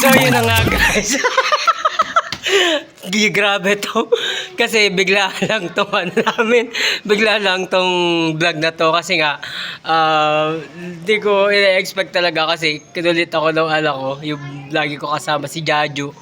So, yun na nga, guys. Grabe to. Kasi bigla lang tong ano namin. Bigla lang tong vlog na to. Kasi nga, ah, hindi ko ina-expect talaga kasi kinulit ako ng anak ko. Yung lagi ko kasama si Jaju.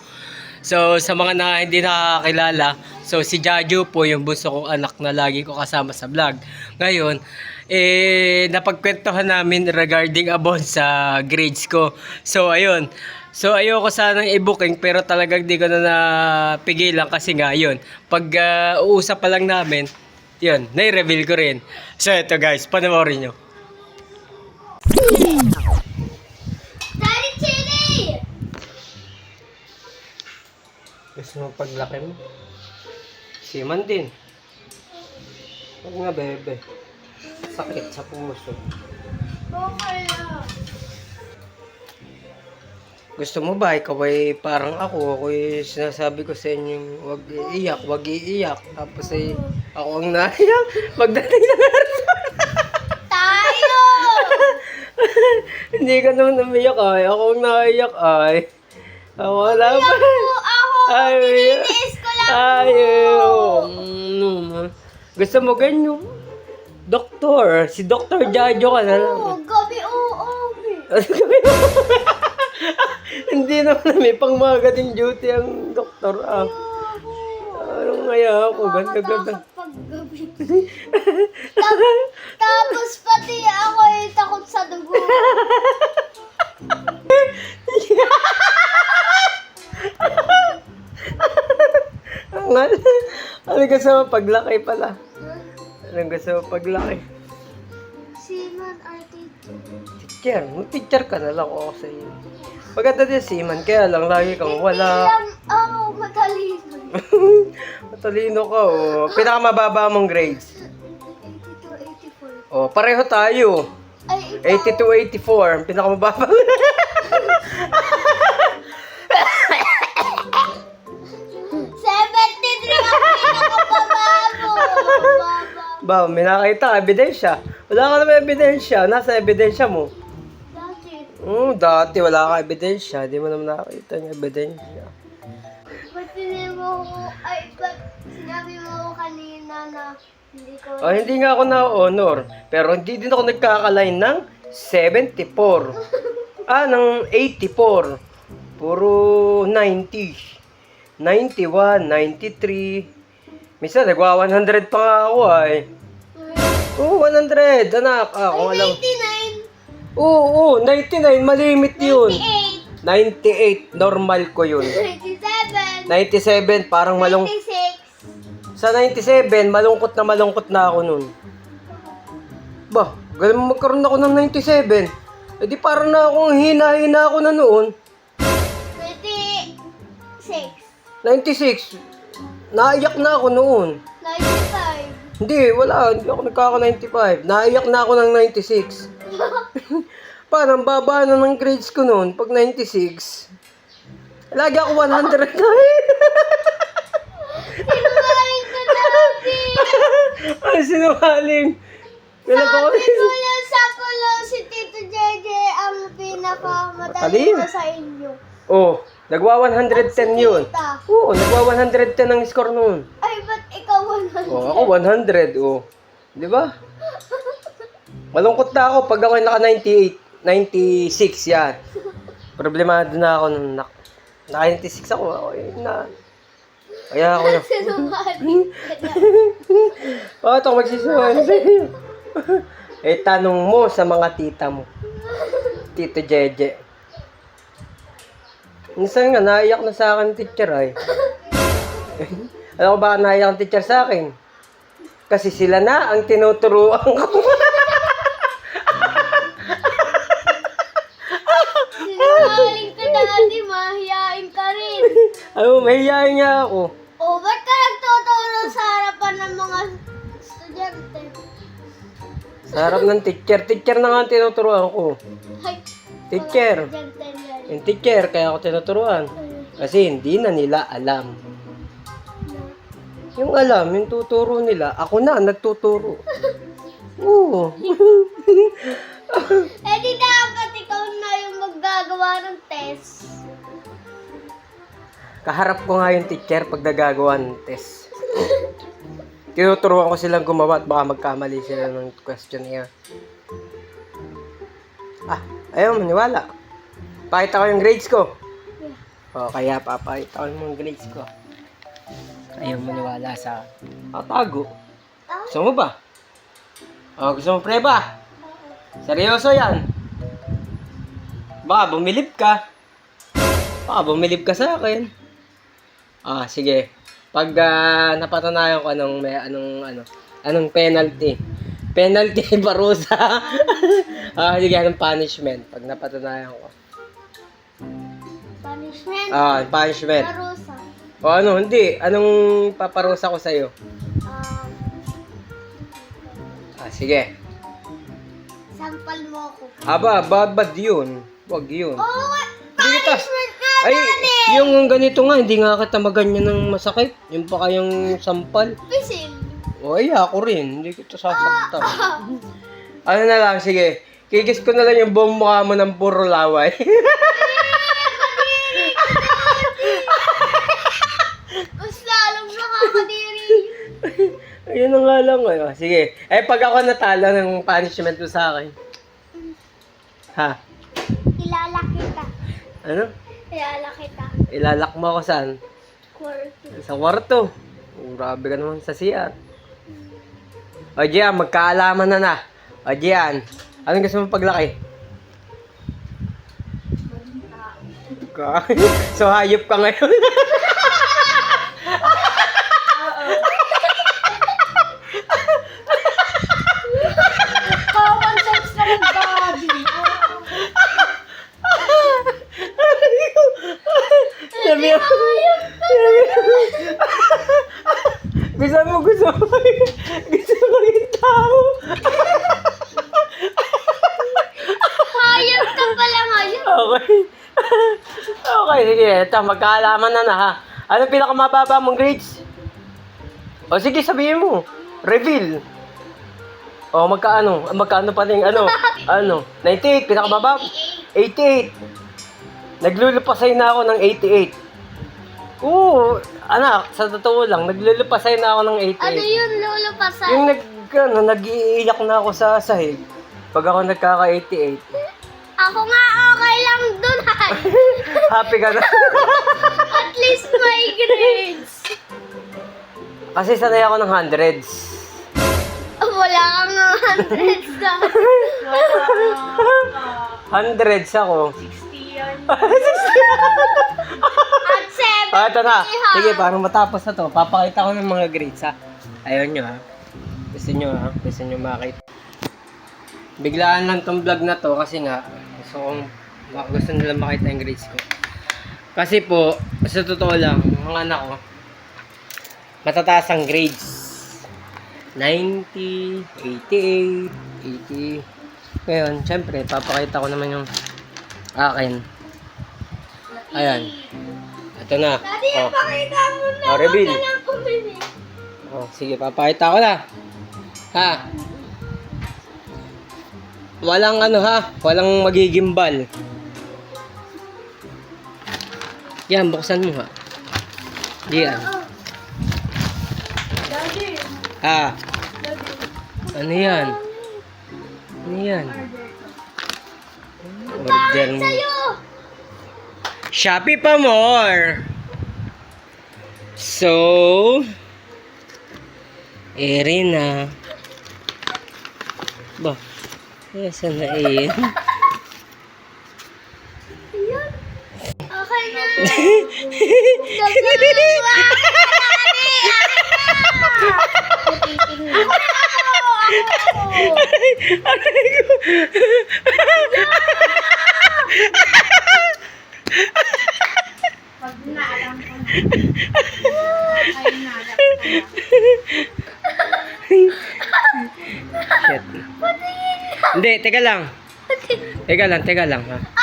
So, sa mga na hindi nakakilala, so si Jaju po yung bunso kong anak na lagi ko kasama sa vlog. Ngayon, eh, napagkwentuhan namin regarding about sa grades ko. So, ayun. So, ayoko sanang i-booking pero talagang di ko na napigilan kasi nga, yun. Pag ah, uusap pa lang namin, yun, nai-reveal ko rin. So, ito guys, panoorin nyo. Daddy Chili! Gusto mo paglaki mo? Siman din. Huwag nga, bebe. Sakit sa puso. Okay lang. Gusto mo ba, ikaw ay parang ako, ako ay sinasabi ko sa inyo, wag iiyak, wag iiyak. Tapos ay, ako ang naiyak. Magdating na Tayo! Hindi ka naman umiyak ay, ako ang naiyak ay. Ako wala ba? Ako, Ay, tinitiis ko lang ay, po. mm, Gusto mo ganyan? Doktor, si Doktor Jajo ka na lang. Oh, gabi oo, Hindi naman may pang magating duty ang doktor. Ah. Anong ngaya ako? Ganda, ganda. Pag gabi. Tap- Tapos pati ako ay takot sa dugo. Ang ano gusto mo paglaki pala? Anong gusto mo paglaki? Siman artito. Teacher, mag-teacher ka na lang ako sa iyo. Maganda din siman, kaya lang lagi kang wala. Ilang ako matalino. Matalino ka, oh. Pinakamababa mong grades. 82, 84. Oh, pareho tayo. Ay, ikaw. 82, 84. Ang pinakamababa. 73 ang pinakabababo. Baba. ba, may nakita, ebidensya. Wala ka naman ebidensya. Nasa ebidensya mo. Dati. Hmm, dati wala ka ebidensya. Di mo naman nakita yung ebidensya. Ba't mo ko, ay, ba't sinabi mo ko kanina na hindi ko, Oh, hindi nga ako na-honor. Pero hindi din ako nagkakalain ng 74. ah, ng 84. Puro 90. 91, 93. Minsan, nagwa 100 pa nga ako ay. Oo, 100, anak. Ah, kung alam. 99, Oo, oo, 99, malimit yun. 98, 98, normal ko yun. 97, 97, parang malung... 96, Sa 97, malungkot na malungkot na ako nun. Ba, ganun magkaroon ako ng 97. E di parang na akong hina-hina ako na noon. 26, 96. Naiyak na ako noon. 95, Hindi, wala. Hindi ako nagkaka-95. Naiyak na ako ng 96. Parang baba na ng grades ko noon pag 96. Lagi ako 100 na sinungaling ka dati. Ay, sinungaling. Sabi ko yan sa pulo si Tito Jeje ang pinakamatalino Matalino. sa inyo. Oh, nagwa 110 yun. Oo, nagwa 110 ang score noon. Ay, ba't ikaw wala? Oh, ako 100. Oh. Di ba? Malungkot na ako pag ako naka 98, 96 yan. Problemado na ako nung nak naka 96 ako. ako eh, na. Kaya ako na. Sinungaling ka. Bakit ako eh, tanong mo sa mga tita mo. Tito Jeje. Minsan nga, naiyak na sa akin teacher ay. Alam ko ba naiyak ang teacher sa akin? Kasi sila na ang tinuturuan ko. Sinungaling ka dati, mahihain ka rin. Ano, mahihayin nga ako. O, ba't ka nagtuturo sa harapan ng mga estudyante? Sa harap ng teacher. Teacher na nga ang tinuturuan ko. Ay, Teacher. estudyante yan. Yung teacher, kaya ako tinuturuan. Kasi hindi na nila alam. Yung alam, yung tuturo nila, ako na nagtuturo. Oo. Eh di dapat ikaw na yung mag gagawa ng test? Kaharap ko nga yung teacher pag nagagawa ng test. Tinuturuan ko silang gumawa at baka magkamali sila ng questionnaire. Ah, ayaw maniwala. Pakita ko yung grades ko. O, kaya papakita ko yung grades ko. Ayaw maniwala sa tatago. Gusto mo ba? O, gusto mo pre ba? Seryoso yan. Baka bumilip ka. Baka bumilip ka sa akin. Ah, sige. Pag ah, napatunayan ko anong may anong ano, anong penalty. Penalty parusa. ah, sige, anong punishment pag napatunayan ko. Punishment? Ah, punishment. Parusa. O ano, hindi. Anong paparusa ko sa'yo? Um, Ah, sige. sampal mo ako. Aba, babad yun. Wag yun. Oo, oh, Hindi kita. punishment nga Ay, eh. yung ganito nga, hindi nga kita maganyan ng masakit. Yung pa kayong sampal. Pisil. O, ay, ako rin. Hindi kita sasaktan. Ano na lang, sige. Kikis ko na lang yung buong mukha mo ng puro laway. Ayun na nga lang. Ano. Sige. Eh, pag ako natalo ng punishment mo sa akin. Ha? Ilala kita. Ano? Ilala kita. Ilalak mo ako saan? Kwarto. Sa kwarto. Oh, grabe ka naman sa CR. O, Gian, magkaalaman na na. O, Gian, anong gusto mo paglaki? So, hayop ka ngayon. Common sense na ng daddy. Sabi mo. gusto mo, gusto mo. gusto mo yung tao. Hayop ka pala ngayon. Okay. Sige. Ito, magkaalaman na na ha. Ano pinakamababa mong grades? O sige, sabihin mo. Reveal. O magkaano? Magkaano pa rin ano? Ano? 98, pinakamababa? 88. Naglulupasay na ako ng 88. Oo, anak, sa totoo lang, naglulupasay na ako ng 88. Ano yun, lolo pasay? Yung nag, ano, nag-iiyak na ako sa sahig. Pag ako nagkaka-88. Ako nga okay lang dun, ay. Happy ka na. At least my grades. Kasi sanay ako ng hundreds. Wala kang hundreds na. Hundreds ako. At seven. Ah, ito na. Sige, parang matapos na to. Papakita ko ng mga grades ha. Ayaw nyo ha. Gusto nyo ha. Gusto nyo makita. Biglaan lang tong vlog na to kasi nga gusto kong ma- gusto nila makita yung grades ko. Kasi po, sa totoo lang, mga anak ko, matataas ang grades. 90, 88, 80. Ngayon, syempre, papakita ko naman yung akin. Ayan. Ito na. Daddy, Oh. pakita mo na. Oh, reveal. Oh, sige, papakita ko na. Ha? Walang ano ha, walang magigimbal. Yan, buksan mo ha. Yan. Daddy. Ha? Ano yan? Ano yan? Order mo. Shopee pa more. So, eri na. Ba, eh, saan na eh? Ayan. Okay na. Nagkakawa ka, Daddy. Akin na. Ako. Shit. Hindi, teka lang. Teka lang, teka lang ha.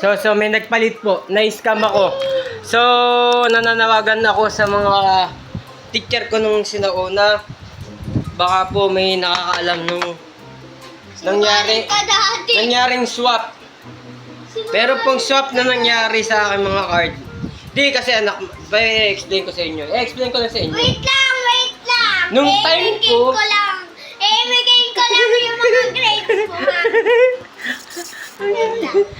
So, so may nagpalit po. Na-scam ako. So, nananawagan ako sa mga teacher ko nung sinauna. baka po may nakakaalam nung nangyari, nangyaring swap. Pero pong swap na nangyari sa aking mga card, di kasi anak, i-explain ko sa inyo. I-explain ko lang sa inyo. Wait lang, wait lang. Nung Eh, time ko- ko lang. Eh, ko lang yung mga grades ko, ha? Wait lang.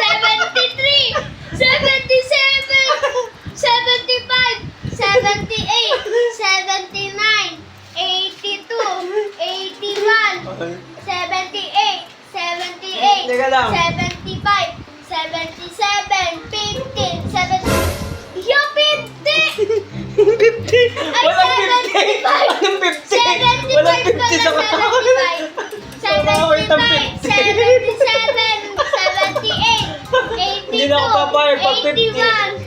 51.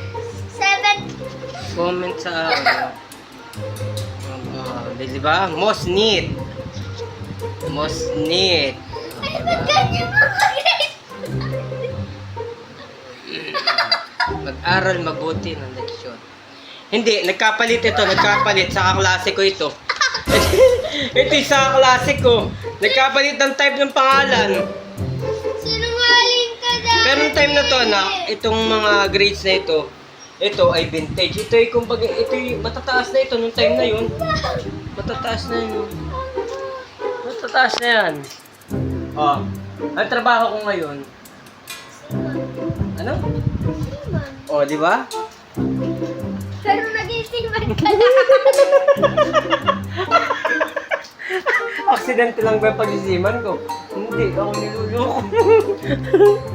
7. Comment sa... Um, um, uh, uh, ba? Most neat. Most neat. Mag-aral mabuti ng leksyon. Hindi, nagkapalit ito. Nagkapalit. Sa kaklase ko ito. ito sa kaklase ko. Nagkapalit ng type ng pangalan. Pero nung time na to na, itong mga grades na ito, ito ay vintage. Ito ay kumbaga, ito yung matataas na ito nung time na yun. Matataas na yun. Matataas na yan. Oh, ang trabaho ko ngayon. Ano? Oh, di ba? Pero nag-isiman ka na. Aksidente lang ba yung pagsisiman ko? Hindi, ako niluloko.